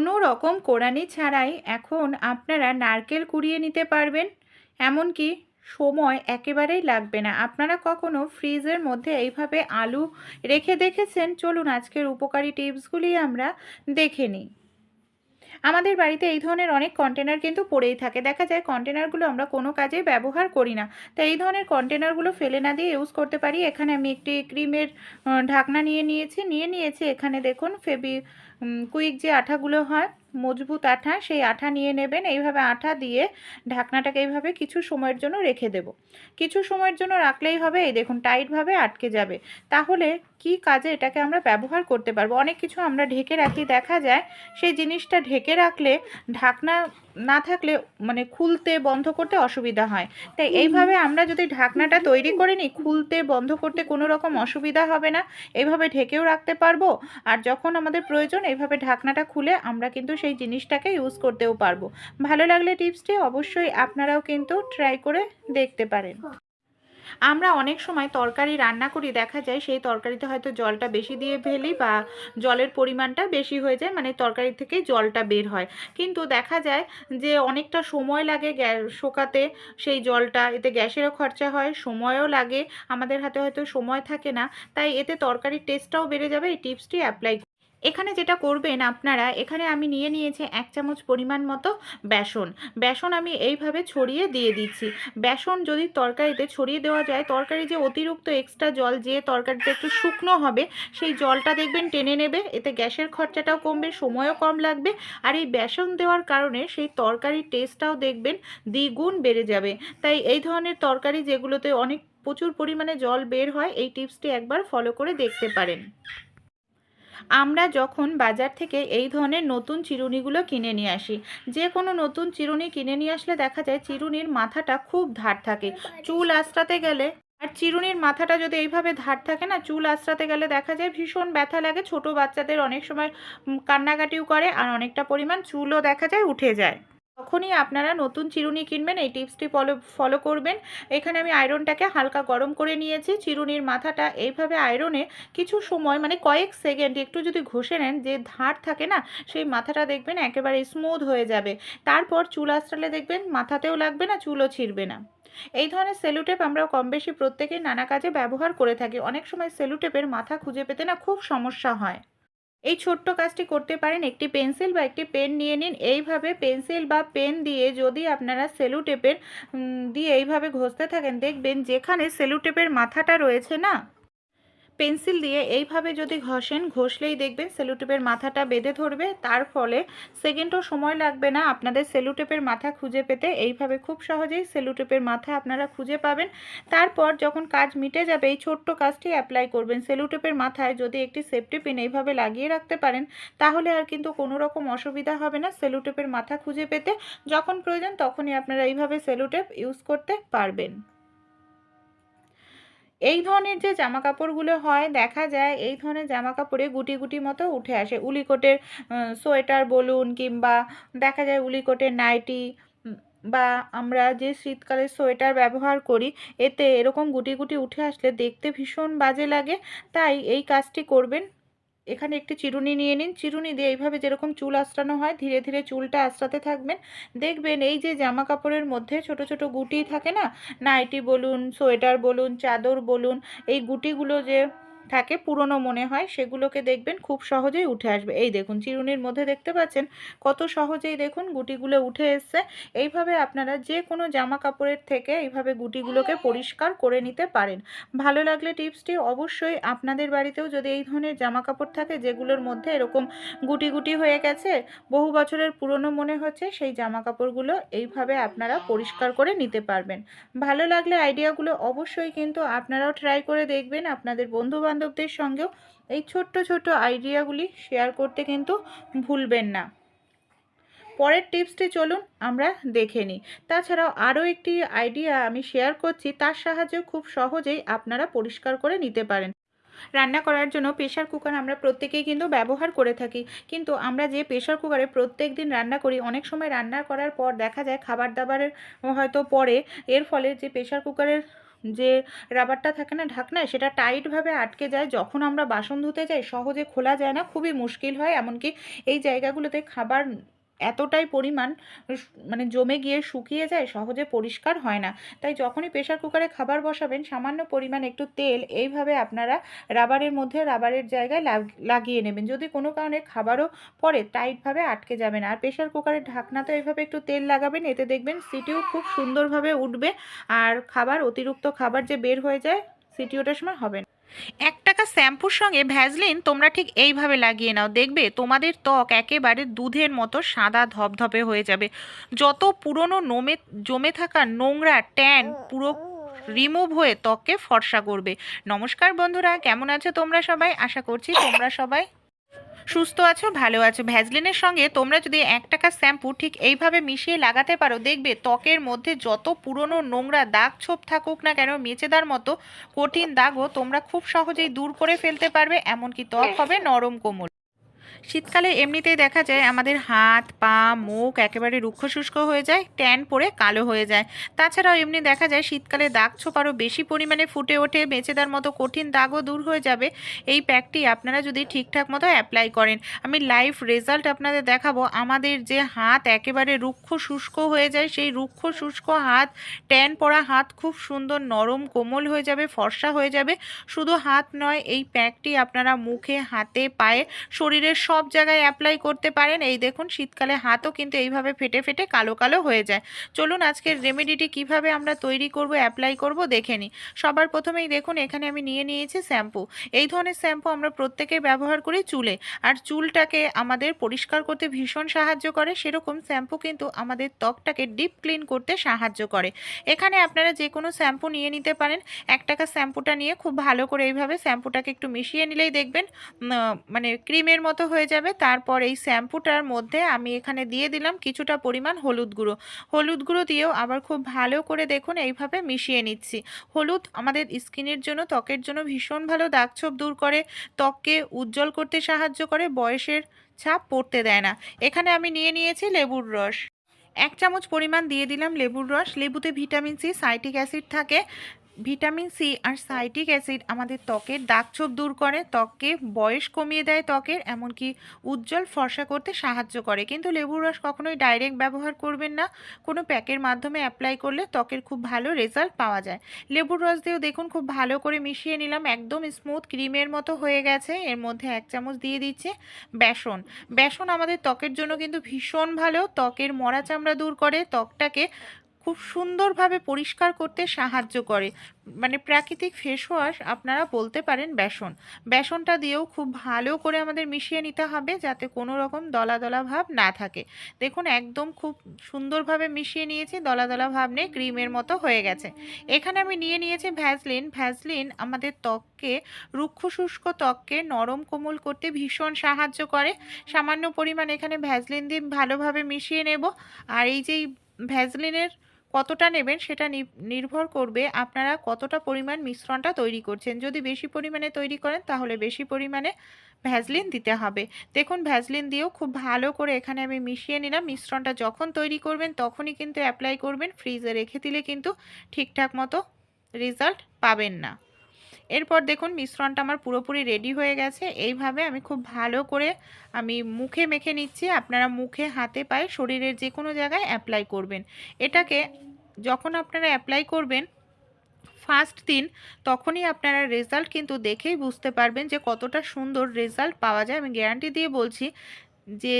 কোনো রকম কোরানি ছাড়াই এখন আপনারা নারকেল কুড়িয়ে নিতে পারবেন। এমনকি সময় একেবারেই লাগবে না। আপনারা কখনো ফ্রিজের মধ্যে এইভাবে আলু রেখে দেখেছেন? চলুন আজকের উপকারী টিপসগুলি আমরা দেখে নিই। আমাদের বাড়িতে এই ধরনের অনেক কন্টেনার কিন্তু পড়েই থাকে। দেখা যায় কন্টেনারগুলো আমরা কোনো কাজে ব্যবহার করি না। তো এই ধরনের কন্টেনারগুলো ফেলে না দিয়ে ইউজ করতে পারি। এখানে আমি একটি ক্রিমের ঢাকনা নিয়ে নিয়েছি। নিয়ে নিয়েছি এখানে দেখুন, ফেবি কুইক যে আঠাগুলো হয়, মজবুত আঠা, সেই আঠা নিয়ে নেবেন। এইভাবে আঠা দিয়ে ঢাকনাটাকে এইভাবে কিছু সময়ের জন্য রেখে দেব। কিছু সময়ের জন্য রাখলেই হবে, এই দেখুন টাইটভাবে আটকে যাবে। তাহলে কি কাজে এটাকে আমরা ব্যবহার করতে পারব? অনেক কিছু আমরা ঢেকে রাখি। দেখা যায় সেই জিনিসটা ঢেকে রাখলে ঢাকনা না থাকলে মানে খুলতে বন্ধ করতে অসুবিধা হয়। তাই এইভাবে আমরা যদি ঢাকনাটা তৈরি করে নিই খুলতে বন্ধ করতে কোনো রকম অসুবিধা হবে না। এইভাবে ঢেকেও রাখতে পারব। আর যখন আমাদের প্রয়োজন এইভাবে ঢাকনাটা খুলে আমরা কিন্তু সেই জিনিসটাকে ইউজ করতেও পারব। ভালো লাগলে টিপসটি অবশ্যই আপনারাও কিন্তু ট্রাই করে দেখতে পারেন। আমরা অনেক সময় তরকারি রান্না করি, দেখা যায় সেই তরকারিতে হয়তো জলটা বেশি দিয়ে ফেলি বা জলের পরিমাণটা বেশি হয়ে যায় মানে তরকারি থেকেই জলটা বের হয়। কিন্তু দেখা যায় যে অনেকটা সময় লাগে শোকাতে সেই জলটা, এতে গ্যাসেরও খরচা হয়, সময়ও লাগে, আমাদের হাতে হয়তো সময় থাকে না, তাই এতে তরকারির টেস্টটাও বেড়ে যাবে, এই টিপসটি অ্যাপ্লাই এখানে যেটা করবেন আপনারা, এখানে আমি নিয়ে নিয়েছি এক চামচ পরিমাণ মতো বেসন। বেসন আমি এইভাবে ছড়িয়ে দিয়ে দিচ্ছি। বেসন যদি তরকারিতে ছড়িয়ে দেওয়া যায়, তরকারি যে অতিরিক্ত এক্সট্রা জল, যে তরকারিতে একটু শুকনো হবে, সেই জলটা দেখবেন টেনে নেবে, এতে গ্যাসের খরচাটাও কমবে, সময়ও কম লাগবে, আর এই বেসন দেওয়ার কারণে সেই তরকারির টেস্টটাও দেখবেন দ্বিগুণ বেড়ে যাবে। তাই এই ধরনের তরকারি যেগুলোতে অনেক প্রচুর পরিমাণে জল বের হয়, এই টিপসটি একবার ফলো করে দেখতে পারেন। আমরা যখন বাজার থেকে এই ধরনের নতুন চিরুনিগুলো কিনে নিয়ে আসি, যে কোনো নতুন চিরুনি কিনে নিয়ে আসলে দেখা যায় চিরুনির মাথাটা খুব ধার থাকে। চুল আঁচড়াতে গেলে, আর চিরুনির মাথাটা যদি এইভাবে ধার থাকে না, চুল আঁচড়াতে গেলে দেখা যায় ভীষণ ব্যথা লাগে। ছোট বাচ্চাদের অনেক সময় কান্নাকাটিও করে, আর অনেকটা পরিমাণ চুলও দেখা যায় উঠে যায়। তখনই আপনারা নতুন চিরুনি কিনবেন, এই টিপসটি ফলো ফলো করবেন। এখানে আমি আয়রনটাকে হালকা গরম করে নিয়েছি। চিরুনির মাথাটা এইভাবে আয়রনে কিছু সময় মানে কয়েক সেকেন্ড একটু যদি ঘষে নেন, যে ধার থাকে না, সেই মাথাটা দেখবেন একেবারে স্মুথ হয়ে যাবে। তারপর চুল আঁচড়ালে দেখবেন মাথাতেও লাগবে না, চুলও ছিঁড়বে না। এই ধরনের সেলুটেপ আমরা কম বেশি প্রত্যেকেই নানা কাজে ব্যবহার করে থাকি। অনেক সময় সেলুটেপের মাথা খুঁজে পেতে না খুব সমস্যা হয়। এই ছোট্ট কাজটি করতে পারেন, একটি পেন্সিল বা একটি পেন নিয়ে নিন। এইভাবে পেন্সিল বা পেন দিয়ে যদি আপনারা সেলুটেপের দিয়ে এইভাবে ঘষতে থাকেন, দেখবেন যেখানে সেলুটেপের মাথাটা রয়েছে না পেন্সিল দিয়ে এইভাবে যদি ঘষেন, ঘষলেই দেখবেন সেলুটেপের মাথাটা বেঁধে ধরবে। তার ফলে সেকেন্ডও সময় লাগবে না আপনাদের সেলুটেপের মাথা খুঁজে পেতে। এইভাবে খুব সহজেই সেলুটেপের মাথা আপনারা খুঁজে পাবেন। তারপর যখন কাজ মিটে যাবে, এই ছোট্ট কাজটি অ্যাপ্লাই করবেন। সেলুটেপের মাথায় যদি একটি সেফটি পিন এইভাবে লাগিয়ে রাখতে পারেন, তাহলে আর কিন্তু কোনো রকম অসুবিধা হবে না সেলুটেপের মাথা খুঁজে পেতে। যখন প্রয়োজন তখনই আপনারা এইভাবে সেলুটেপ ইউজ করতে পারবেন। এই ধরনের যে জামা কাপড়গুলো হয়, দেখা যায় এই ধরনের জামা কাপড়ে গুটি গুটি মতো উঠে আসে। উলিকোটের সোয়েটার বলুন কিংবা দেখা যায় উলিকোটের নাইটি বা আমরা যে শীতকালে সোয়েটার ব্যবহার করি, এতে এরকম গুটি গুটি উঠে আসলে দেখতে ভীষণ বাজে লাগে। তাই এই কাজটি করবেন। এখানে একটি চিরুনি নিয়ে নিন। চিরুনি দিয়ে এইভাবে যেরকম চুল আঁচড়ানো হয়, ধীরে ধীরে চুলটা আঁচড়াতে থাকবেন। দেখবেন এই যে জামা কাপড়ের মধ্যে ছোট ছোট গুটি থাকে না? নাইটি বলুন, সোয়েটার বলুন, চাদর বলুন, এই গুটিগুলো যে থাকে, পুরনো মনে হয়, সেগুলোকে দেখবেন খুব সহজেই উঠে আসবে। এই দেখুন, চিরুনির মধ্যে দেখতে পাচ্ছেন কত সহজেই দেখুন গুটিগুলো উঠে এসছে। এইভাবে আপনারা যে কোনো জামা কাপড়ের থেকে এইভাবে গুটিগুলোকে পরিষ্কার করে নিতে পারেন। ভালো লাগলে টিপসটি অবশ্যই আপনাদের বাড়িতেও যদি এই ধরনের জামা কাপড় থাকে, যেগুলোর মধ্যে এরকম গুটি গুটি হয়ে গেছে, বহু বছরের পুরনো মনে হচ্ছে, সেই জামা কাপড়গুলো এইভাবে আপনারা পরিষ্কার করে নিতে পারবেন। ভালো লাগলে আইডিয়াগুলো অবশ্যই কিন্তু আপনারাও ট্রাই করে দেখবেন, আপনাদের বন্ধু বান্ধবদের সঙ্গেও এই ছোট্ট ছোট্ট আইডিয়াগুলি শেয়ার করতে কিন্তু ভুলবেন না। পরের টিপসটি চলুন আমরা দেখে নিই। তাছাড়াও আরও একটি আইডিয়া আমি শেয়ার করছি, তার সাহায্যে খুব সহজেই আপনারা পরিষ্কার করে নিতে পারেন। রান্না করার জন্য প্রেশার কুকার আমরা প্রত্যেকেই কিন্তু ব্যবহার করে থাকি, কিন্তু আমরা যে প্রেশার কুকারে প্রত্যেক দিন রান্না করি, অনেক সময় রান্না করার পর দেখা যায় খাবার দাবারের হয়তো পরে, এর ফলে যে প্রেশার কুকারের যে রাবারটা থাকে না ঢাকনায় সেটা টাইটভাবে আটকে যায়, যখন আমরা বাসন ধুতে যাই সহজে খোলা যায় না, খুবই মুশকিল হয়। এমনকি এই জায়গাগুলোতে খাবার এতটাই পরিমাণ মানে জমে গিয়ে শুকিয়ে যায় সহজে পরিষ্কার হয় না। তাই যখনই প্রেশার কুকারে খাবার বসাবেন, সামান্য পরিমাণ একটু তেল এইভাবে আপনারা রাবারের মধ্যে রাবারের জায়গায় লাগ- লাগিয়ে নেবেন। যদি কোনো কারণে খাবারও পরে টাইটভাবে আটকে যাবে না। আর প্রেশার কুকারের ঢাকনাতে এইভাবে একটু তেল লাগাবেন, এতে দেখবেন সিটিও খুব সুন্দরভাবে উঠবে। আর খাবার, অতিরিক্ত খাবার যে বের হয়ে যায় সিটি সময় হবে না। এক টাকা শ্যাম্পুর সঙ্গে ভ্যাজলিন তোমরা ঠিক এইভাবে লাগিয়ে নাও। দেখবে তোমাদের ত্বক একেবারে দুধের মতো সাদা ধপধপে হয়ে যাবে। যত পুরনো নোমে, জমে থাকা নোংরা ট্যান পুরো রিমুভ হয়ে ত্বককে ফর্সা করবে। নমস্কার বন্ধুরা, কেমন আছো তোমরা সবাই? আশা করছি তোমরা সবাই সুস্থ আছো, ভালো আছো? ভ্যাজলিনের সঙ্গে তোমরা যদি এক টাকা শ্যাম্পু ঠিক এইভাবে মিশিয়ে লাগাতে পারো, দেখবে ত্বকের মধ্যে যত পুরনো নোংরা দাগ ছোপ থাকুক না কেন, মেচেদার মতো কঠিন দাগও তোমরা খুব সহজেই দূর করে ফেলতে পারবে, এমনকি ত্বক হবে নরম কোমল। শীতকালে এমনিতেই দেখা যায় আমাদের হাত, পা, মুখ একেবারে রুক্ষ শুষ্ক হয়ে যায়, ট্যান পরে কালো হয়ে যায়। তাছাড়াও এমনি দেখা যায় শীতকালে দাগ ছোপ আরও বেশি পরিমাণে ফুটে ওঠে মেচেদার মতো কঠিন দাগও দূর হয়ে যাবে। এই প্যাকটি আপনারা যদি ঠিকঠাক মতো অ্যাপ্লাই করেন, আমি লাইভ রেজাল্ট আপনাদের দেখাবো। আমাদের যে হাত একেবারে রুক্ষ শুষ্ক হয়ে যায়, সেই রুক্ষ শুষ্ক হাত, ট্যান পড়া হাত খুব সুন্দর নরম, কোমল হয়ে যাবে, ফর্সা হয়ে যাবে। শুধু হাত নয়, এই প্যাকটি আপনারা মুখে, হাতে, পায়ে, শরীরের সব জায়গায় অ্যাপ্লাই করতে পারেন। এই দেখুন, শীতকালে হাতও কিন্তু এইভাবে ফেটে ফেটে কালো কালো হয়ে যায়। চলুন, আজকের রেমেডিটি কীভাবে আমরা তৈরি করব অ্যাপ্লাই করব, দেখে নিই। সবার প্রথমেই দেখুন, এখানে আমি নিয়ে নিয়েছি শ্যাম্পু। এই ধরনের শ্যাম্পু আমরা প্রত্যেকে ব্যবহার করি চুলে। আর চুলটাকে আমাদের পরিষ্কার করতে ভীষণ সাহায্য করে। সেরকম শ্যাম্পু কিন্তু আমাদের ত্বকটাকে ডিপ ক্লিন করতে সাহায্য করে। এখানে আপনারা যে কোনো শ্যাম্পু নিয়ে নিতে পারেন। এক টাকা শ্যাম্পুটা নিয়ে খুব ভালো করে এইভাবে শ্যাম্পুটাকে একটু মিশিয়ে নিলেই দেখবেন মানে ক্রিমের মতো হয়ে যাবে। তারপর এই শ্যাম্পুটার মধ্যে আমি এখানে দিয়ে দিলাম কিছুটা পরিমাণ হলুদ গুঁড়ো। হলুদ গুঁড়ো দিয়েও আবার খুব ভালো করে দেখুন এইভাবে মিশিয়ে নিচ্ছি। হলুদ আমাদের স্কিনের জন্য, ত্বকের জন্য ভীষণ ভালো, দাগছোপ দূর করে, ত্বককে উজ্জ্বল করতে সাহায্য করে, বয়সের ছাপ পড়তে দেয় না। এখানে আমি নিয়ে নিয়েছি লেবুর রস। এক চামচ পরিমাণ দিয়ে দিলাম লেবুর রস। লেবুতে ভিটামিন সি সাইটিক অ্যাসিড থাকে। ভিটামিন সি আর সাইটিক অ্যাসিড আমাদের ত্বকের দাগছোপ দূর করে, ত্বককে বয়স কমিয়ে দেয় ত্বকের, এমনকি উজ্জ্বল ফর্সা করতে সাহায্য করে। কিন্তু লেবুর রস কখনোই ডাইরেক্ট ব্যবহার করবেন না। কোনো প্যাকের মাধ্যমে অ্যাপ্লাই করলে ত্বকের খুব ভালো রেজাল্ট পাওয়া যায়। লেবুর রস দিয়েও দেখুন, খুব ভালো করে মিশিয়ে নিলাম। একদম স্মুথ ক্রিমের মতো হয়ে গেছে। এর মধ্যে এক চামচ দিয়ে দিচ্ছে বেসন। বেসন আমাদের ত্বকের জন্য কিন্তু ভীষণ ভালো। ত্বকের মরা চামড়া দূর করে, ত্বকটাকে খুব সুন্দরভাবে পরিষ্কার করতে সাহায্য করে। মানে প্রাকৃতিক ফেস ওয়াশ আপনারা বলতে পারেন বেসন। বেসনটা দিয়েও খুব ভালো করে আমাদের মিশিয়ে নিতে হবে যাতে কোনো রকম দলা দলা ভাব না থাকে। দেখুন, একদম খুব সুন্দরভাবে মিশিয়ে নিয়েছি, দলা দলা ভাব নেই, ক্রিমের মতো হয়ে গেছে। এখানে আমি নিয়ে নিয়েছি ভ্যাসলিন। ভ্যাসলিন আমাদের ত্বককে, রুক্ষ শুষ্ক ত্বককে নরম কোমল করতে ভীষণ সাহায্য করে। সামান্য পরিমাণ এখানে ভ্যাসলিন দিয়ে ভালোভাবে মিশিয়ে নেব। আর এই যে ভ্যাসলিনের কতটা নেবেন সেটা নির্ভর করবে আপনারা কতটা পরিমাণ মিশ্রণটা তৈরি করছেন। যদি বেশি পরিমাণে তৈরি করেন তাহলে বেশি পরিমাণে ভ্যাজলিন দিতে হবে। দেখুন ভ্যাজলিন দিয়েও খুব ভালো করে এখানে আমি মিশিয়ে নিলাম। মিশ্রণটা যখন তৈরি করবেন তখনই কিন্তু অ্যাপ্লাই করবেন। ফ্রিজে রেখে দিলে কিন্তু ঠিকঠাক মতো রেজাল্ট পাবেন না। এরপর দেখুন মিশ্রণটা আমার পুরোপুরি রেডি হয়ে গেছে। এইভাবে আমি খুব ভালো করে আমি মুখে মেখে নিচ্ছি। আপনারা মুখে, হাতে, পায়ে, শরীরের যে কোনো জায়গায় অ্যাপ্লাই করবেন। এটাকে যখন আপনারা অ্যাপ্লাই করবেন ফার্স্ট দিন, তখনই আপনারা রেজাল্ট কিন্তু দেখেই বুঝতে পারবেন যে কতটা সুন্দর রেজাল্ট পাওয়া যায়। আমি গ্যারান্টি দিয়ে বলছি যে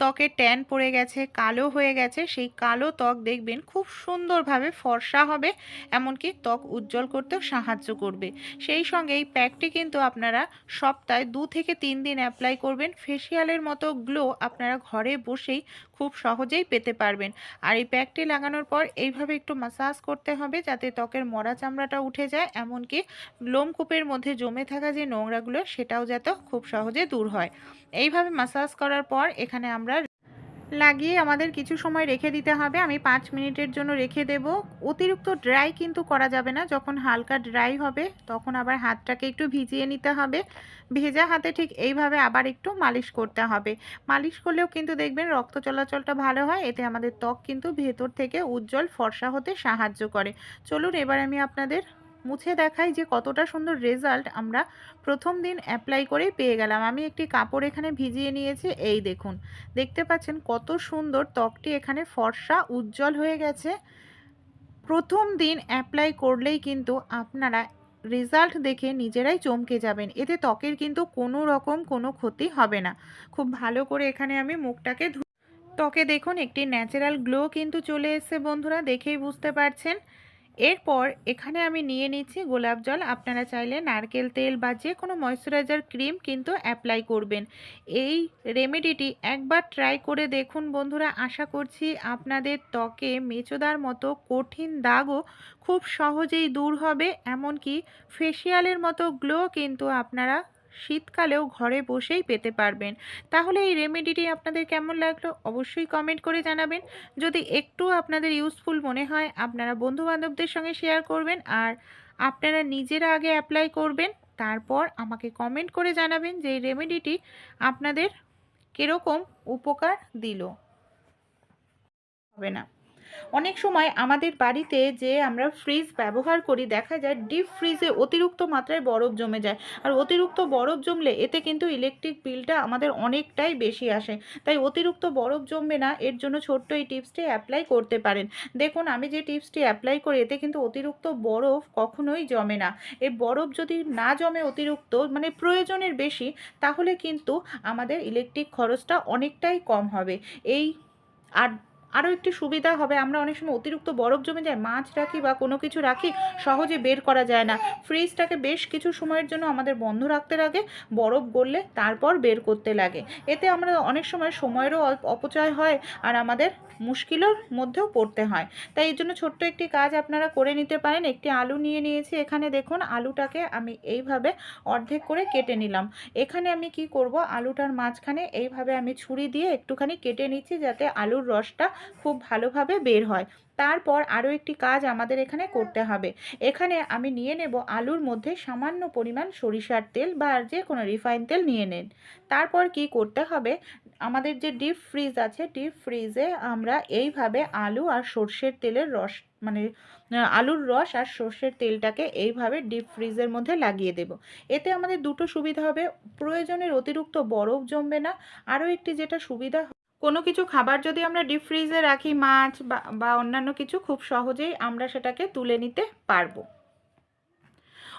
ত্বকে ট্যান পড়ে গেছে, কালো হয়ে গেছে, সেই কালো ত্বক দেখবেন খুব সুন্দরভাবে ফর্সা হবে, এমনকি ত্বক উজ্জ্বল করতেও সাহায্য করবে। সেই সঙ্গে এই প্যাকটি কিন্তু আপনারা সপ্তাহে দু থেকে তিন দিন অ্যাপ্লাই করবেন। ফেসিয়ালের মতো গ্লো আপনারা ঘরে বসেই খুব সহজেই পেতে পারবেন। আর এই প্যাকটি লাগানোর পর এইভাবে একটু মাসাজ করতে হবে যাতে ত্বকের মরা চামড়াটা উঠে যায়। এমনকি লোমকূপের মধ্যে জমে থাকা যে নোংরাগুলো, সেটাও যাতে খুব সহজে দূর হয়। এইভাবে মাসাজ করার পর এখানে আমরা লাগিয়ে আমাদের কিছু সময় রেখে দিতে হবে। আমি পাঁচ মিনিটের জন্য রেখে দেব। অতিরিক্ত ড্রাই কিন্তু করা যাবে না। যখন হালকা ড্রাই হবে, তখন আবার হাতটাকে একটু ভিজিয়ে নিতে হবে। ভেজা হাতে ঠিক এইভাবে আবার একটু মালিশ করতে হবে। মালিশ করলেও কিন্তু দেখবেন রক্ত চলাচলটা ভালো হয়। এতে আমাদের ত্বক কিন্তু ভেতর থেকে উজ্জ্বল ফর্সা হতে সাহায্য করে। চলুন এবার আমি আপনাদের মুছে দেখাই যে কতটা সুন্দর রেজাল্ট আমরা প্রথম দিন অ্যাপ্লাই করেই পেয়ে গেলাম। আমি একটি কাপড় এখানে ভিজিয়ে নিয়েছি, এই দেখুন। দেখতে পাচ্ছেন কত সুন্দর ত্বকটি এখানে ফর্সা, উজ্জ্বল হয়ে গেছে। প্রথম দিন অ্যাপ্লাই করলেই কিন্তু আপনারা রেজাল্ট দেখে নিজেরাই চমকে যাবেন। এতে ত্বকের কিন্তু কোনো রকম কোনো ক্ষতি হবে না। খুব ভালো করে এখানে আমি মুখটাকে ধু ত্বকে দেখুন, একটি ন্যাচারাল গ্লো কিন্তু চলে এসেছে বন্ধুরা, দেখেই বুঝতে পারছেন। এরপর এখানে আমি নিয়ে নিচ্ছি গোলাপ জল। আপনারা চাইলে নারকেল তেল বা যে কোনো ময়শ্চারাইজার ক্রিম কিন্তু অ্যাপ্লাই করবেন। এই রেমেডিটি একবার ট্রাই করে দেখুন বন্ধুরা। আশা করছি আপনাদের ত্বকে মেচোদার মতো কঠিন দাগও খুব সহজেই দূর হবে। এমনকি ফেসিয়ালের মতো গ্লো কিন্তু আপনারা শীতকালেও ঘরে বসেই পেতে পারবেন। তাহলে এই রেমেডিটি আপনাদের কেমন লাগল? অবশ্যই কমেন্ট করে জানাবেন। যদি একটু আপনাদের ইউজফুল মনে হয়, আপনারা বন্ধুবান্ধবদের সঙ্গে শেয়ার করবেন আর আপনারা নিজেরা আগে অ্যাপ্লাই করবেন, তারপর আমাকে কমেন্ট করে জানাবেন যে এই রেমেডিটি আপনাদের কীরকম উপকার দিল। হবে না। অনেক সময় আমাদের বাড়িতে যে আমরা ফ্রিজ ব্যবহার করি, দেখা যায় ডিপ ফ্রিজে অতিরিক্ত মাত্রায় বরফ জমে যায়। আর অতিরিক্ত বরফ জমলে এতে কিন্তু ইলেকট্রিক বিলটা আমাদের অনেকটাই বেশি আসে। তাই অতিরিক্ত বরফ জমবে না, এর জন্য ছোট্ট এই টিপসটি অ্যাপ্লাই করতে পারেন। দেখুন, আমি যে টিপসটি অ্যাপ্লাই করি, এতে কিন্তু অতিরিক্ত বরফ কখনোই জমে না। এই বরফ যদি না জমে অতিরিক্ত মানে প্রয়োজনের বেশি, তাহলে কিন্তু আমাদের ইলেকট্রিক খরচটা অনেকটাই কম হবে। এই আর আরও একটি সুবিধা হবে, আমরা অনেক সময় অতিরিক্ত বরফ জমে যায়, মাছ রাখি বা কোনো কিছু রাখি, সহজে বের করা যায় না। ফ্রিজটাকে বেশ কিছু সময়ের জন্য আমাদের বন্ধ রাখতে লাগে, বরফ গললে তারপর বের করতে লাগে। এতে আমরা অনেক সময় সময়েরও অপচয় হয় আর আমাদের মুশকিলের মধ্যেও পড়তে হয়। তাই এর জন্য ছোট্ট একটি কাজ আপনারা করে নিতে পারেন, একটি আলু নিয়ে নিয়েছি, এখানে দেখুন আলুটাকে আমি এইভাবে অর্ধেক করে কেটে নিলাম। এখানে আমি কি করব, আলুটার মাঝখানে এইভাবে আমি ছুরি দিয়ে একটুখানি কেটে নিচ্ছি যাতে আলুর রসটা খুব ভালোভাবে বের হয়। তারপর আরও একটি কাজ আমাদের এখানে করতে হবে। এখানে আমি নিয়ে নেব আলুর মধ্যে সামান্য পরিমাণ সরিষার তেল বা যে কোনো রিফাইন তেল নিয়ে নেন। তারপর কি করতে হবে? আমাদের যে ডিপ ফ্রিজ আছে, ডিপ ফ্রিজে আমরা এইভাবে আলু আর সর্ষের তেলের রস মানে আলুর রস আর সর্ষের তেলটাকে এইভাবে ডিপ ফ্রিজের মধ্যে লাগিয়ে দেব। এতে আমাদের দুটো সুবিধা হবে। প্রয়োজনের অতিরিক্ত বরফ জমবে না। আরও একটি যেটা সুবিধা কোনো কিছু খাবার যদি আমরা ডিপ ফ্রিজে রাখি, মাছ বা অন্যান্য কিছু, খুব সহজেই আমরা সেটাকে তুলে নিতে পারব।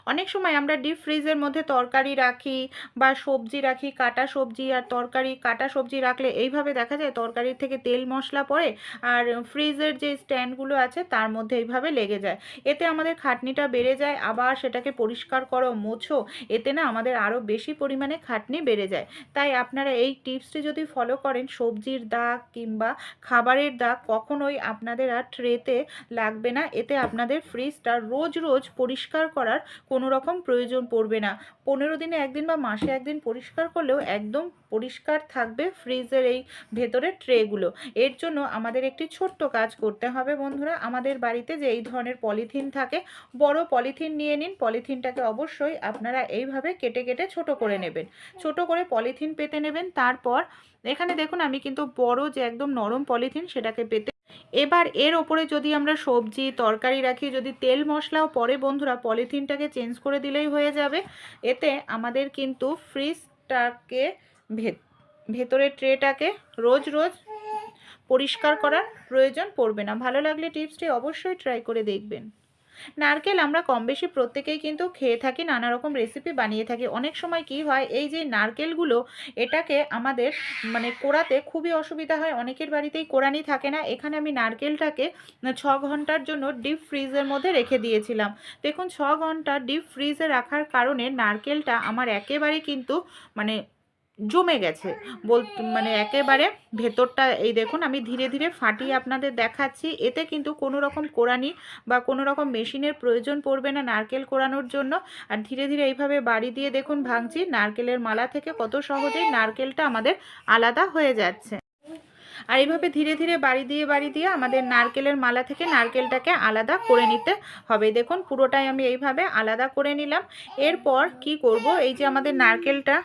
অনেক সময় আমরা ডিপ ফ্রিজের মধ্যে তরকারি রাখি বা সবজি রাখি, কাটা সবজি আর তরকারি, কাটা সবজি রাখলে এইভাবে দেখা যায় তরকারির থেকে তেল মশলা পড়ে আর ফ্রিজের যে স্ট্যান্ডগুলো আছে তার মধ্যে এইভাবে লেগে যায়। এতে আমাদের খাটনিটা বেড়ে যায়, আবার সেটাকে পরিষ্কার করো, মোছো, এতে না আমাদের আরও বেশি পরিমাণে খাটনি বেড়ে যায়। তাই আপনারা এই টিপসটি যদি ফলো করেন, সবজির দাগ কিংবা খাবারের দাগ কখনোই আপনাদের আর ট্রেতে লাগবে না। এতে আপনাদের ফ্রিজটা রোজ রোজ পরিষ্কার করার কোনো রকম প্রয়োজন পড়বে না। পনেরো দিনে একদিন বা মাসে একদিন পরিষ্কার করলেও একদম পরিষ্কার থাকবে ফ্রিজের এই ভেতরের ট্রেগুলো। এর জন্য আমাদের একটি ছোট্ট কাজ করতে হবে বন্ধুরা। আমাদের বাড়িতে যে এই ধরনের পলিথিন থাকে, বড় পলিথিন নিয়ে নিন। পলিথিনটাকে অবশ্যই আপনারা এইভাবে কেটে কেটে ছোট করে নেবেন। ছোট করে পলিথিন পেতে নেবেন। তারপর এখানে দেখুন আমি কিন্তু বড় যে একদম নরম পলিথিন সেটাকে পেতে এবার এর ওপরে যদি আমরা সবজি, তরকারি রাখি, যদি তেল মশলাও পরে বন্ধুরা পলিথিনটাকে চেঞ্জ করে দিলেই হয়ে যাবে। এতে আমাদের কিন্তু ফ্রিজটাকে ভেত ভেতরের ট্রেটাকে রোজ রোজ পরিষ্কার করার প্রয়োজন পড়বে না। ভালো লাগলে টিপসটি অবশ্যই ট্রাই করে দেখবেন। নারকেল আমরা কম বেশি প্রত্যেকেই কিন্তু খেয়ে থাকি নানা রকম রেসিপি বানিয়ে থাকি। অনেক সময় কি হয়, এই যে নারকেলগুলো, এটাকে আমাদের মানে কোড়াতে খুবই অসুবিধা হয়। অনেকের বাড়িতেই কোড়ানি থাকে না। এখানে আমি নারকেলটাকে ছ ঘণ্টার জন্য ডিপ ফ্রিজের মধ্যে রেখে দিয়েছিলাম। দেখুন, ছ ঘণ্টা ডিপ ফ্রিজে রাখার কারণে নারকেলটা আমার একেবারে কিন্তু মানে জমে গেছে। বল মানে একেবারে ভেতরটা, এই দেখুন, আমি ধীরে ধীরে ফাটিয়ে আপনাদের দেখাচ্ছি। এতে কিন্তু কোনো রকম কোরানি বা কোনো রকম মেশিনের প্রয়োজন পড়বে না নারকেল কোরানোর জন্য। আর ধীরে ধীরে এইভাবে বাড়ি দিয়ে দেখুন ভাঙছি, নারকেলের মালা থেকে কত সহজেই নারকেলটা আমাদের আলাদা হয়ে যাচ্ছে। আর এইভাবে ধীরে ধীরে বাড়ি দিয়ে বাড়ি দিয়ে আমাদের নারকেলের মালা থেকে নারকেলটাকে আলাদা করে নিতে হবে। দেখুন, পুরোটাই আমি এইভাবে আলাদা করে নিলাম। এরপর কি করব? এই যে আমাদের নারকেলটা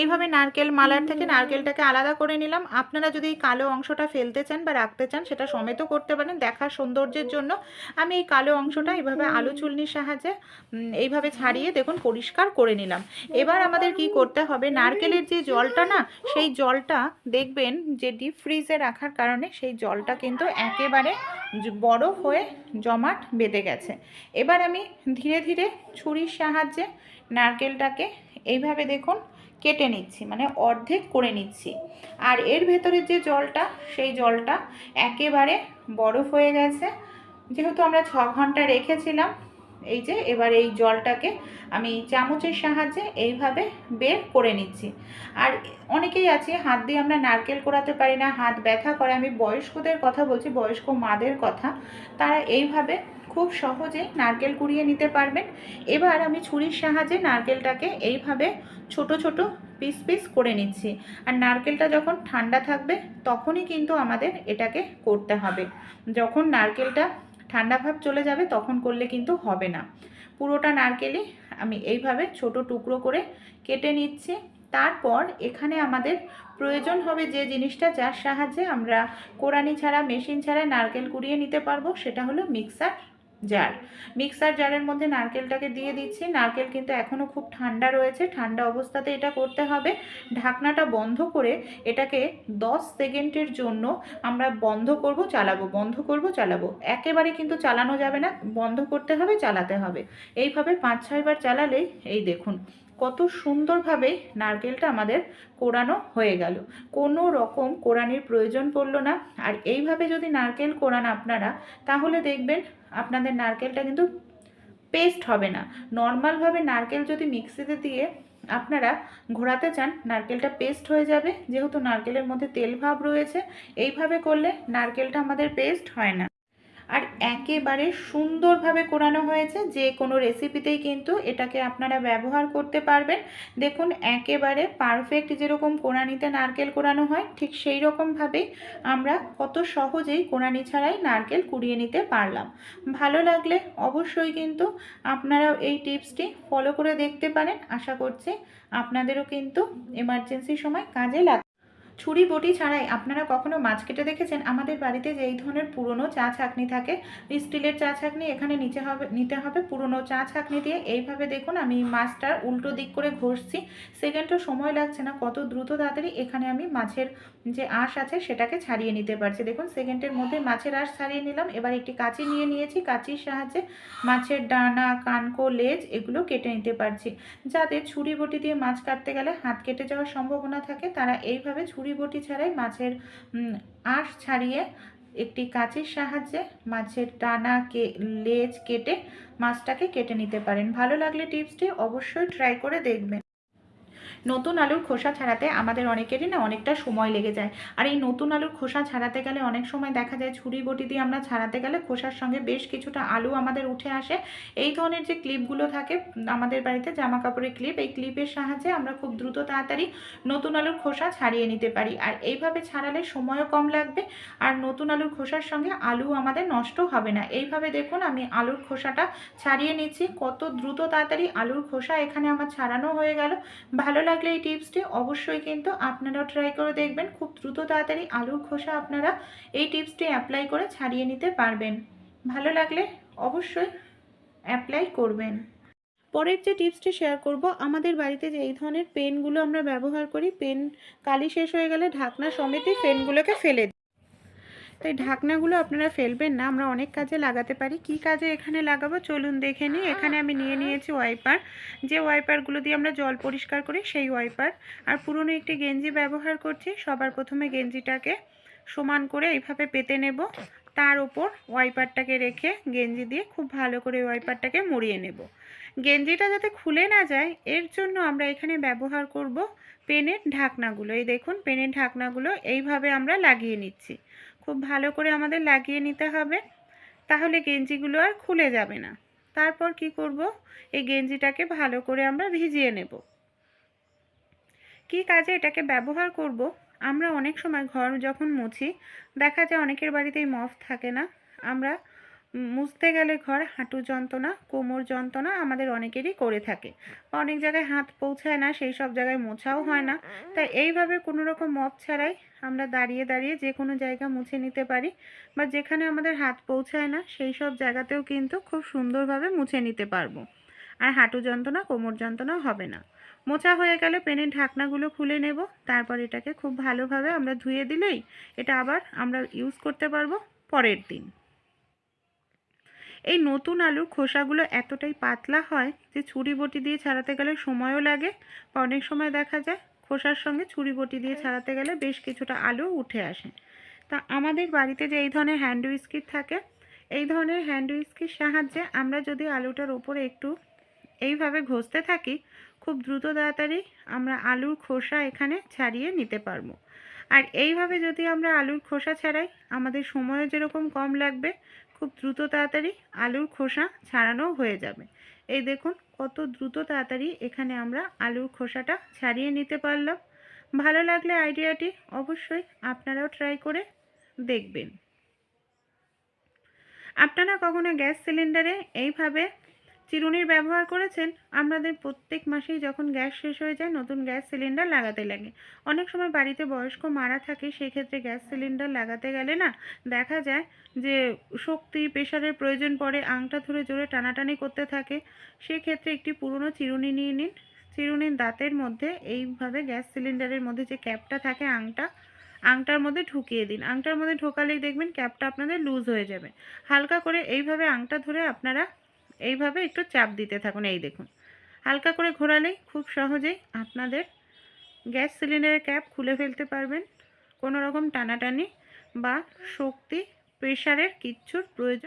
এইভাবে নারকেল মালার থেকে নারকেলটাকে আলাদা করে নিলাম। আপনারা যদি এই কালো অংশটা ফেলতে চান বা রাখতে চান, সেটা সমেতও করতে পারেন দেখার সৌন্দর্যের জন্য। আমি এই কালো অংশটা এইভাবে আলু চুলনির সাহায্যে এইভাবে ছাড়িয়ে দেখুন পরিষ্কার করে নিলাম। এবার আমাদের কি করতে হবে? নারকেলের যে জলটা না, সেই জলটা দেখবেন যে ডিপ ফ্রিজে রাখার কারণে সেই জলটা কিন্তু একেবারে বরফ হয়ে জমাট বেঁধে গেছে। এবার আমি ধীরে ধীরে ছুরির সাহায্যে নারকেলটাকে এইভাবে দেখুন কেটে নিচ্ছি মানে অর্ধেক করে নিচ্ছি। আর এর ভেতরের যে জলটা, সেই জলটা একেবারে বরফ হয়ে গেছে। যেহেতু আমরা ছ ঘণ্টা রেখেছিলাম, এই যে এবার এই জলটাকে আমি চামচের সাহায্যে এইভাবে বের করে নিচ্ছি। আর অনেকেই আছে, হাত দিয়ে আমরা নারকেল কোড়াতে পারি না, হাত ব্যথা করে, আমি বয়স্কদের কথা বলছি, বয়স্ক মাদের কথা, তারা এইভাবে খুব সহজে নারকেল কুড়িয়ে নিতে পারবেন। এবার আমি ছুরির সাহায্যে নারকেলটাকে এইভাবে ছোট ছোট পিস পিস করে নিচ্ছি। আর নারকেলটা যখন ঠান্ডা থাকবে, তখনই কিন্তু আমাদের এটাকে করতে হবে। যখন নারকেলটা ঠান্ডা ভাব চলে যাবে, তখন করলে কিন্তু হবে না। পুরোটা নারকেলই আমি এইভাবে ছোট টুকরো করে কেটে নিচ্ছি। তারপর এখানে আমাদের প্রয়োজন হবে যে জিনিসটা, যার সাহায্যে আমরা কোরানি ছাড়া, মেশিন ছাড়া নারকেল কুড়িয়ে নিতে পারব, সেটা হলো মিক্সার জার। মিক্সার জারের মধ্যে নারকেলটাকে দিয়ে দিচ্ছি। নারকেল কিন্তু এখনও খুব ঠান্ডা রয়েছে। ঠান্ডা অবস্থাতে এটা করতে হবে। ঢাকনাটা বন্ধ করে এটাকে 10 সেকেন্ডের জন্য আমরা বন্ধ করব, চালাবো। বন্ধ করব, চালাবো। একেবারে কিন্তু চালানো যাবে না। বন্ধ করতে হবে, চালাতে হবে। এইভাবে পাঁচ ছয়বার চালালেই এই দেখুন কত সুন্দরভাবে নারকেলটা আমাদের কোরানো হয়ে গেল। কোনো রকম কোরানির প্রয়োজন পড়ল না। আর এইভাবে যদি নারকেল কোরান আপনারা, তাহলে দেখবেন আপনাদের নারকেলটা কিন্তু পেস্ট হবে না। নর্মালভাবে নারকেল যদি মিক্সিতে দিয়ে আপনারা ঘোরাতে চান, নারকেলটা পেস্ট হয়ে যাবে। যেহেতু নারকেলের মধ্যে তেল ভাব রয়েছে, এইভাবে করলে নারকেলটা আমাদের পেস্ট হয় না। আর একেবারে সুন্দরভাবে কোরানো হয়েছে, যে কোনো রেসিপিতেই কিন্তু এটাকে আপনারা ব্যবহার করতে পারবেন। দেখুন, একেবারে পারফেক্ট যেরকম কোরানিতে নারকেল কোরানো হয়, ঠিক সেই রকমভাবেই আমরা কত সহজেই কোরানি ছাড়াই নারকেল কুড়িয়ে নিতে পারলাম। ভালো লাগলে অবশ্যই কিন্তু আপনারাও এই টিপসটি ফলো করে দেখতে পারেন। আশা করছি আপনাদেরও কিন্তু এমার্জেন্সি সময় কাজে লাগ ছুরি বটি ছাড়াই আপনারা কখনো মাছ কেটে দেখেছেন? আমাদের বাড়িতে যে এই ধরনের পুরনো চা ছাঁকনি থাকে স্টিলের চা ছাঁকনি এখানে নিচে হবে, নিতে হবে। পুরনো চা ছাঁকনি দিয়ে এইভাবে দেখুন, আমি মাছটার উল্টো দিক করে ঘষছি। সেকেন্ডও সময় লাগছে না, কত দ্রুত তাড়াতাড়ি এখানে আমি মাছের যে আঁশ আছে সেটাকে ছাড়িয়ে নিতে পারছি। দেখুন, সেকেন্ডের মধ্যে মাছের আঁশ ছাড়িয়ে নিলাম। এবার একটি কাঁচি নিয়ে নিয়েছি। কাঁচির সাহায্যে মাছের ডানা, কানকো, লেজ এগুলো কেটে নিতে পারছি। যাদের ছুরি বটি দিয়ে মাছ কাটতে গেলে হাত কেটে যাওয়ার সম্ভাবনা থাকে, তারা এইভাবে ছুরি বটি ছাড়াই মাছের আঁশ ছাড়িয়ে একটি কাঁচির সাহায্যে মাছের টানা কে, লেজ কেটে মাছটাকে কেটে নিতে পারেন। ভালো লাগলে টিপসটি অবশ্যই ট্রাই করে দেখবেন। নতুন আলুর খোসা ছাড়াতে আমাদের অনেকেরই না অনেকটা সময় লেগে যায়। আর এই নতুন আলুর খোসা ছাড়াতে গেলে অনেক সময় দেখা যায় ছুরি বটি দিয়ে আমরা ছাড়াতে গেলে খোসার সঙ্গে বেশ কিছুটা আলু আমাদের উঠে আসে। এই ধরনের যে ক্লিপগুলো থাকে আমাদের বাড়িতে জামা কাপড়ের ক্লিপ, এই ক্লিপের সাহায্যে আমরা খুব দ্রুত তাড়াতাড়ি নতুন আলুর খোসা ছাড়িয়ে নিতে পারি। আর এইভাবে ছাড়ালে সময়ও কম লাগবে আর নতুন আলুর খোসার সঙ্গে আলু আমাদের নষ্ট হবে না। এইভাবে দেখুন আমি আলুর খোসাটা ছাড়িয়ে নিচ্ছি। কত দ্রুত তাড়াতাড়ি আলুর খোসা এখানে আমার ছাড়ানো হয়ে গেল। ভালো লাগলে এই টিপসটি অবশ্যই কিন্তু আপনারাও ট্রাই করে দেখবেন। খুব দ্রুত তাড়াতাড়ি আলুর খোসা আপনারা এই টিপসটি অ্যাপ্লাই করে ছাড়িয়ে নিতে পারবেন। ভালো লাগলে অবশ্যই অ্যাপ্লাই করবেন। পরের যে টিপসটি শেয়ার করব, আমাদের বাড়িতে যে এই ধরনের পেনগুলো আমরা ব্যবহার করি, পেন কালি শেষ হয়ে গেলে ঢাকনা সমেতই পেনগুলোকে ফেলে তাই ঢাকনাগুলো আপনারা ফেলবেন না, আমরা অনেক কাজে লাগাতে পারি। কি কাজে এখানে লাগাবো? চলুন দেখে নিই। এখানে আমি নিয়ে নিয়েছি ওয়াইপার। যে ওয়াইপারগুলো দিয়ে আমরা জল পরিষ্কার করি, সেই ওয়াইপার। আর পুরনো একটি গেঞ্জি ব্যবহার করছি, সবার প্রথমে গেঞ্জিটাকে সমান করে এইভাবে পেতে নেব। তার ওপর ওয়াইপারটাকে রেখে গেঞ্জি দিয়ে খুব ভালো করে ওয়াইপারটাকে মুড়িয়ে নেব। গেঞ্জিটা যাতে খুলে না যায়, এর জন্য আমরা এখানে ব্যবহার করব পেনের ঢাকনাগুলো। এই দেখুন, পেনের ঢাকনাগুলো এইভাবে আমরা লাগিয়ে নিচ্ছি। খুব ভালো করে আমাদের লাগিয়ে নিতে হবে। তাহলে গেঞ্জিগুলো আর খুলে যাবে না। তারপর কি করব? এই গেঞ্জিটাকে ভালো করে আমরা ভিজিয়ে নেব। কি কাজে এটাকে ব্যবহার করব? আমরা অনেক সময় ঘর যখন মুছি, দেখা যায় অনেকের বাড়িতেই মফ থাকে না। আমরা মুছতে গেলে ঘর, হাঁটু যন্ত্রণা, কোমর যন্ত্রণা আমাদের অনেকেরই করে থাকে। অনেক জায়গায় হাত পৌঁছায় না, সেই সব জায়গায় মোছাও হয় না। তাই এইভাবে কোনো রকম মপ ছাড়াই আমরা দাঁড়িয়ে দাঁড়িয়ে যে কোনো জায়গা মুছে নিতে পারি বা যেখানে আমাদের হাত পৌঁছায় না, সেই সব জায়গাতেও কিন্তু খুব সুন্দরভাবে মুছে নিতে পারব। আর হাঁটু যন্ত্রণা, কোমর যন্ত্রণা হবে না। মোছা হয়ে গেলে পেনের ঢাকনাগুলো খুলে নেব, তারপর এটাকে খুব ভালোভাবে আমরা ধুয়ে দিলেই এটা আবার আমরা ইউজ করতে পারব পরের দিন। এই নতুন আলুর খোসাগুলো এতটাই পাতলা হয় যে ছুরি বটি দিয়ে ছাড়াতে গেলে সময়ও লাগে বা অনেক সময় দেখা যায় খোসার সঙ্গে ছুরি বটি দিয়ে ছাড়াতে গেলে বেশ কিছুটা আলু উঠে আসে। তা আমাদের বাড়িতে যে এই ধরনের হ্যান্ড উইস্কিট থাকে, এই ধরনের হ্যান্ড উইস্কির সাহায্যে আমরা যদি আলুটার ওপরে একটু এইভাবে ঘষতে থাকি, খুব দ্রুত তাড়াতাড়ি আমরা আলুর খোসা এখানে ছাড়িয়ে নিতে পারব। আর এইভাবে যদি আমরা আলুর খোসা ছাড়াই, আমাদের সময়ও যেরকম কম লাগবে খুব দ্রুত তাড়াতাড়ি আলুর খোসা ছাড়ানো হয়ে যাবে। এই দেখুন কত দ্রুত তাড়াতাড়ি এখানে আমরা আলুর খোসাটা ছাড়িয়ে নিতে পারলাম। ভালো লাগলে আইডিয়াটি অবশ্যই আপনারাও ট্রাই করে দেখবেন। আপনারা কখনো গ্যাস সিলিন্ডারে এইভাবে চিরুনির ব্যবহার করেছেন, আমাদের প্রত্যেক মাসেই যখন গ্যাস শেষ হয়ে যায়, নতুন গ্যাস সিলিন্ডার লাগাতে লাগে। অনেক সময় বাড়িতে বয়স্ক মারা থাকে, সেক্ষেত্রে গ্যাস সিলিন্ডার লাগাতে গেলে না দেখা যায় যে শক্তি, প্রেশারের প্রয়োজন পড়ে, আংটা ধরে জোরে টানাটানি করতে থাকে। সেক্ষেত্রে একটি পুরনো চিরুনি নিয়ে নিন। চিরুনির দাঁতের মধ্যে এইভাবে গ্যাস সিলিন্ডারের মধ্যে যে ক্যাপটা থাকে আংটা, আংটার মধ্যে ঢুকিয়ে দিন। আংটার মধ্যে ঢোকালেই দেখবেন ক্যাপটা আপনাদের লুজ হয়ে যাবে। হালকা করে এইভাবে আংটা ধরে আপনারা এইভাবে একটু চাপ দিতে থাকুন। এই দেখুন, হালকা করে ঘোরালেই খুব সহজেই আপনাদের গ্যাস সিলিন্ডারের ক্যাপ খুলে ফেলতে পারবেন। কোনো রকম টানাটানি বা শক্তি প্রেশারের কিচ্ছুর প্রয়োজন